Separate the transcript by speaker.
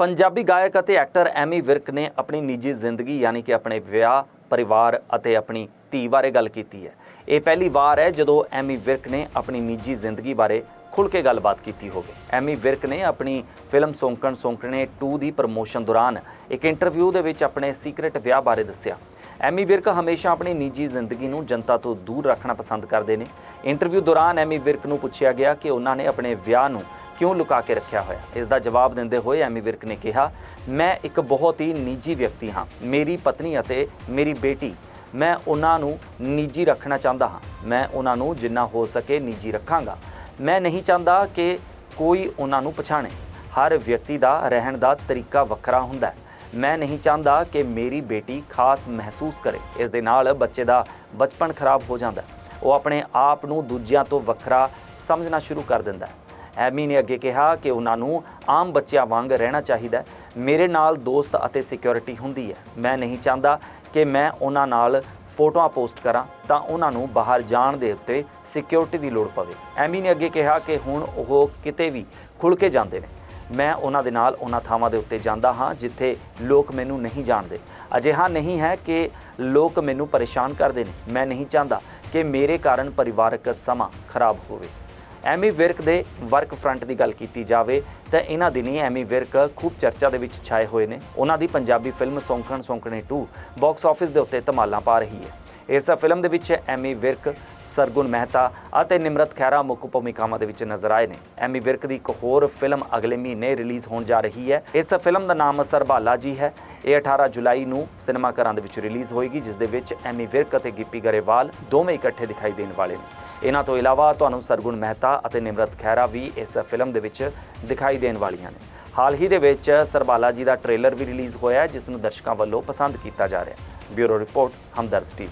Speaker 1: ਪੰਜਾਬੀ ਗਾਇਕ ਅਤੇ ਐਕਟਰ ਐਮੀ ਵਿਰਕ ਨੇ ਆਪਣੀ ਨਿੱਜੀ ਜ਼ਿੰਦਗੀ, ਯਾਨੀ ਕਿ ਆਪਣੇ ਵਿਆਹ, ਪਰਿਵਾਰ ਅਤੇ ਆਪਣੀ ਧੀ ਬਾਰੇ ਗੱਲ ਕੀਤੀ ਹੈ। ਇਹ ਪਹਿਲੀ ਵਾਰ ਹੈ ਜਦੋਂ ਐਮੀ ਵਿਰਕ ਨੇ ਆਪਣੀ ਨਿੱਜੀ ਜ਼ਿੰਦਗੀ ਬਾਰੇ ਖੁੱਲ੍ਹ ਕੇ ਗੱਲਬਾਤ ਕੀਤੀ ਹੋਵੇ। ਐਮੀ ਵਿਰਕ ਨੇ ਆਪਣੀ ਫਿਲਮ ਸੌਂਕਣ ਸੌਂਕਣੇ 2 ਦੀ ਪ੍ਰਮੋਸ਼ਨ ਦੌਰਾਨ ਇੱਕ ਇੰਟਰਵਿਊ ਦੇ ਵਿੱਚ ਆਪਣੇ ਸੀਕ੍ਰੇਟ ਵਿਆਹ ਬਾਰੇ ਦੱਸਿਆ। ਐਮੀ ਵਿਰਕ ਹਮੇਸ਼ਾ ਆਪਣੀ ਨਿੱਜੀ ਜ਼ਿੰਦਗੀ ਨੂੰ ਜਨਤਾ ਤੋਂ ਦੂਰ ਰੱਖਣਾ ਪਸੰਦ ਕਰਦੇ ਨੇ। ਇੰਟਰਵਿਊ ਦੌਰਾਨ ਐਮੀ ਵਿਰਕ ਨੂੰ ਪੁੱਛਿਆ ਗਿਆ ਕਿ ਉਹਨਾਂ ਨੇ ਆਪਣੇ ਵਿਆਹ ਨੂੰ ਕਿਉਂ ਲੁਕਾ ਕੇ ਰੱਖਿਆ ਹੋਇਆ? ਇਸ ਦਾ ਜਵਾਬ ਦਿੰਦੇ ਹੋਏ ਐਮੀ ਵਿਰਕ ਨੇ ਕਿਹਾ, ਮੈਂ ਇੱਕ ਬਹੁਤ ਹੀ ਨਿੱਜੀ ਵਿਅਕਤੀ ਹਾਂ। ਮੇਰੀ ਪਤਨੀ ਅਤੇ ਮੇਰੀ ਬੇਟੀ, ਮੈਂ ਉਹਨਾਂ ਨੂੰ ਨਿੱਜੀ ਰੱਖਣਾ ਚਾਹੁੰਦਾ ਹਾਂ। ਮੈਂ ਉਹਨਾਂ ਨੂੰ ਜਿੰਨਾ ਹੋ ਸਕੇ ਨਿੱਜੀ ਰੱਖਾਂਗਾ। ਮੈਂ ਨਹੀਂ ਚਾਹੁੰਦਾ ਕਿ ਕੋਈ ਉਹਨਾਂ ਨੂੰ ਪਛਾਣੇ। ਹਰ ਵਿਅਕਤੀ ਦਾ ਰਹਿਣ ਦਾ ਤਰੀਕਾ ਵੱਖਰਾ ਹੁੰਦਾ ਹੈ। ਮੈਂ ਨਹੀਂ ਚਾਹੁੰਦਾ ਕਿ ਮੇਰੀ ਬੇਟੀ ਖਾਸ ਮਹਿਸੂਸ ਕਰੇ। ਇਸ ਦੇ ਨਾਲ ਬੱਚੇ ਦਾ ਬਚਪਨ ਖਰਾਬ ਹੋ ਜਾਂਦਾ ਉਹ ਆਪਣੇ ਆਪ ਨੂੰ ਦੂਜਿਆਂ ਤੋਂ ਵੱਖਰਾ ਸਮਝਣਾ ਸ਼ੁਰੂ ਕਰ ਦਿੰਦਾ ਹੈ। ਐਮੀ ਨੇ ਅੱਗੇ ਕਿਹਾ ਕਿ ਉਹਨਾਂ ਨੂੰ ਆਮ ਬੱਚਿਆਂ ਵਾਂਗ ਰਹਿਣਾ ਚਾਹੀਦਾ ਹੈ। ਮੇਰੇ ਨਾਲ ਦੋਸਤ ਅਤੇ ਸਿਕਿਉਰਿਟੀ ਹੁੰਦੀ ਹੈ। ਮੈਂ ਨਹੀਂ ਚਾਹੁੰਦਾ ਕਿ ਮੈਂ ਉਹਨਾਂ ਨਾਲ ਫੋਟੋਆਂ ਪੋਸਟ ਕਰਾਂ ਤਾਂ ਉਹਨਾਂ ਨੂੰ ਬਾਹਰ ਜਾਣ ਦੇ ਉੱਤੇ ਸਿਕਿਉਰਿਟੀ ਦੀ ਲੋੜ ਪਵੇ। ਐਮੀ ਨੇ ਅੱਗੇ ਕਿਹਾ ਕਿ ਹੁਣ ਉਹ ਕਿਤੇ ਵੀ ਖੁੱਲ੍ਹ ਕੇ ਜਾਂਦੇ ਨੇ। ਮੈਂ ਉਹਨਾਂ ਦੇ ਨਾਲ ਉਹਨਾਂ ਥਾਵਾਂ ਦੇ ਉੱਤੇ ਜਾਂਦਾ ਹਾਂ ਜਿੱਥੇ ਲੋਕ ਮੈਨੂੰ ਨਹੀਂ ਜਾਣਦੇ। ਅਜਿਹਾ ਨਹੀਂ ਹੈ ਕਿ ਲੋਕ ਮੈਨੂੰ ਪਰੇਸ਼ਾਨ ਕਰਦੇ ਨੇ। ਮੈਂ ਨਹੀਂ ਚਾਹੁੰਦਾ ਕਿ ਮੇਰੇ ਕਾਰਨ ਪਰਿਵਾਰਕ ਸਮਾਂ ਖਰਾਬ ਹੋਵੇ। ਐਮੀ ਵਿਰਕ ਦੇ ਵਰਕ ਫਰੰਟ ਦੀ ਗੱਲ ਕੀਤੀ ਜਾਵੇ ਤਾਂ ਇਹਨਾਂ ਦਿਨੀ ਐਮੀ ਵਿਰਕ ਖੂਬ ਚਰਚਾ ਦੇ ਵਿੱਚ ਛਾਏ ਹੋਏ ਨੇ। ਉਹਨਾਂ ਦੀ Punjabi film Saunkan Saunkne 2 box office ਦੇ ਉੱਤੇ ਧਮਾਲਾਂ ਪਾ ਰਹੀ ਹੈ। ਇਸ ਫਿਲਮ ਦੇ ਵਿੱਚ ਐਮੀ ਵਿਰਕ, ਸਰਗੁਣ ਮਹਿਤਾ ਅਤੇ ਨਿਮਰਤ ਖਹਿਰਾ ਮੁੱਖ ਭੂਮਿਕਾਵਾਂ ਦੇ ਵਿੱਚ ਨਜ਼ਰ ਆਏ ਨੇ। ਐਮੀ ਵਿਰਕ ਦੀ ਇੱਕ ਹੋਰ ਫਿਲਮ ਅਗਲੇ ਮਹੀਨੇ ਰਿਲੀਜ਼ ਹੋਣ ਜਾ ਰਹੀ ਹੈ। ਇਸ ਫਿਲਮ ਦਾ ਨਾਮ ਸਰਬਾਲਾ ਜੀ ਹੈ। ਇਹ 18 ਜੁਲਾਈ ਨੂੰ ਸਿਨੇਮਾ ਘਰਾਂ ਦੇ ਵਿੱਚ ਰਿਲੀਜ਼ ਹੋਏਗੀ, ਜਿਸ ਦੇ ਵਿੱਚ ਐਮੀ ਵਿਰਕ ਅਤੇ ਗਿੱਪੀ ਗਰੇਵਾਲ ਦੋਵੇਂ ਇਕੱਠੇ ਦਿਖਾਈ ਦੇਣ ਵਾਲੇ ਨੇ। ਇਹਨਾਂ ਤੋਂ ਇਲਾਵਾ ਤੁਹਾਨੂੰ ਸਰਗੁਣ ਮਹਿਤਾ ਅਤੇ ਨਿਮਰਤ ਖਹਿਰਾ ਵੀ ਇਸ ਫਿਲਮ ਦੇ ਵਿੱਚ ਦਿਖਾਈ ਦੇਣ ਵਾਲੀਆਂ ਨੇ। ਹਾਲ ਹੀ ਦੇ ਵਿੱਚ ਸਰਬਾਲਾ ਜੀ ਦਾ ਟ੍ਰੇਲਰ ਵੀ ਰਿਲੀਜ਼ ਹੋਇਆ ਜਿਸ ਨੂੰ ਦਰਸ਼ਕਾਂ ਵੱਲੋਂ ਪਸੰਦ ਕੀਤਾ ਜਾ ਰਿਹਾ ਬਿਊਰੋ ਰਿਪੋਰਟ, ਹਮਦਰਦ ਟੀਵੀ।